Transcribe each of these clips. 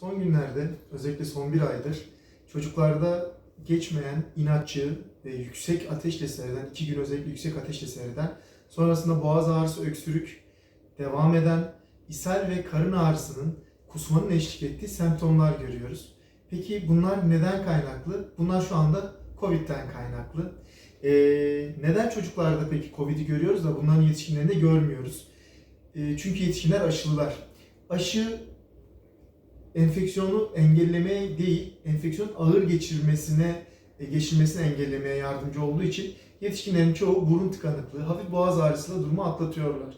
Son günlerde, özellikle son bir aydır çocuklarda geçmeyen inatçı ve yüksek ateşle seyreden, iki gün özellikle yüksek ateşle seyreden, sonrasında boğaz ağrısı, öksürük, devam eden ishal ve karın ağrısının kusmanın eşlik ettiği semptomlar görüyoruz. Peki bunlar neden kaynaklı? Bunlar şu anda COVID'den kaynaklı. Ee, neden çocuklarda peki COVID'i görüyoruz da bunların yetişkinlerinde görmüyoruz? Ee, çünkü yetişkinler aşılılar. Aşı enfeksiyonu engellemeye değil, enfeksiyonun ağır geçirmesine e, geçirmesini engellemeye yardımcı olduğu için yetişkinlerin çoğu burun tıkanıklığı, hafif boğaz ağrısıyla durumu atlatıyorlar.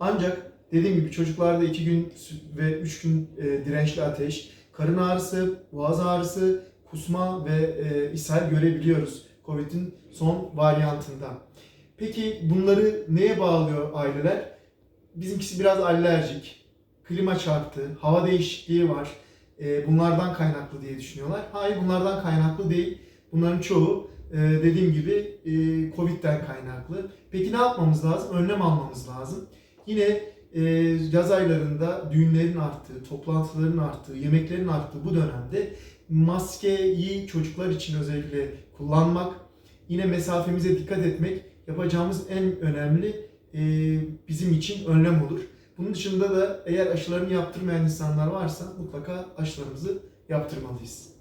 Ancak dediğim gibi çocuklarda 2 gün ve 3 gün e, dirençli ateş, karın ağrısı, boğaz ağrısı, kusma ve e, ishal görebiliyoruz COVID'in son varyantında. Peki bunları neye bağlıyor aileler? Bizimkisi biraz alerjik, klima çarptı, hava değişikliği var. E, bunlardan kaynaklı diye düşünüyorlar. Hayır bunlardan kaynaklı değil. Bunların çoğu e, dediğim gibi e, Covid'den kaynaklı. Peki ne yapmamız lazım? Önlem almamız lazım. Yine e, yaz aylarında düğünlerin arttığı, toplantıların arttığı, yemeklerin arttığı bu dönemde maskeyi çocuklar için özellikle kullanmak, yine mesafemize dikkat etmek yapacağımız en önemli e, bizim için önlem olur. Bunun dışında da eğer aşılarını yaptırmayan insanlar varsa mutlaka aşılarımızı yaptırmalıyız.